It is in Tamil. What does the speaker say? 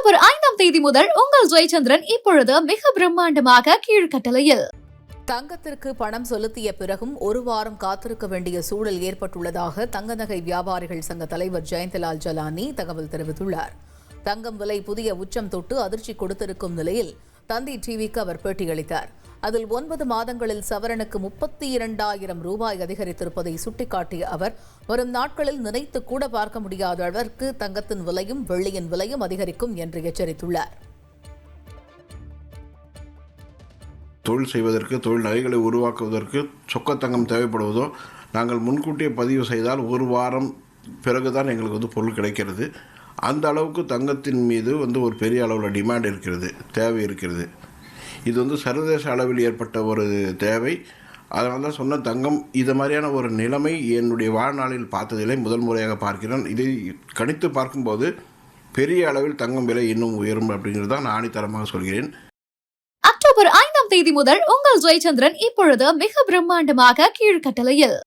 அக்டோபர் ஐந்தாம் தேதி முதல் உங்கள் ஜெயச்சந்திரன் இப்பொழுது மிக பிரம்மாண்டமாக கீழ்கட்டளையில். தங்கத்திற்கு பணம் செலுத்திய பிறகும் ஒரு வாரம் காத்திருக்க வேண்டிய சூழல் ஏற்பட்டுள்ளதாக தங்க நகை வியாபாரிகள் சங்க தலைவர் ஜெயந்தலால் ஜலானி தகவல் தெரிவித்துள்ளார். தங்கம் விலை புதிய உச்சம் தொட்டு அதிர்ச்சி கொடுத்திருக்கும் நிலையில் தந்தி டிவிக்கு அவர் பேட்டியளித்தார். அதில் ஒன்பது மாதங்களில் சவரனுக்கு முப்பத்தி இரண்டாயிரம் ரூபாய் அதிகரித்திருப்பதை சுட்டிக்காட்டிய அவர் வரும் நாட்களில் நினைத்து கூட பார்க்க முடியாத அளவிற்கு தங்கத்தின் விலையும் வெள்ளியின் விலையும் அதிகரிக்கும் என்று எச்சரித்துள்ளார். தொழில் செய்வதற்கு தொழில் நகைகளை உருவாக்குவதற்கு சொக்கத்தங்கம் தேவைப்படுவதோ நாங்கள் முன்கூட்டியே பதிவு செய்தால் ஒரு வாரம் பிறகுதான் எங்களுக்கு வந்து பொருள் கிடைக்கிறது. அந்த அளவுக்கு தங்கத்தின் மீது வந்து ஒரு பெரிய அளவில் டிமாண்ட் இருக்கிறது தேவை இருக்கிறது. இது வந்து சர்வதேச அளவில் ஏற்பட்ட ஒரு தேவை. அதனால் தான் சொன்ன தங்கம் இது மாதிரியான ஒரு நிலைமை என்னுடைய வாழ்நாளில் பார்த்ததில்லை முதல் முறையாக பார்க்கிறேன். இதை கணித்து பார்க்கும்போது பெரிய அளவில் தங்கம் விலை இன்னும் உயரும் அப்படிங்கிறது தான் நான் ஆணித்தரமாக சொல்கிறேன். அக்டோபர் ஐந்தாம் தேதி முதல் உங்கள் ஜெயச்சந்திரன் இப்பொழுது மிக பிரம்மாண்டமாக கீழ்கட்டளையில்.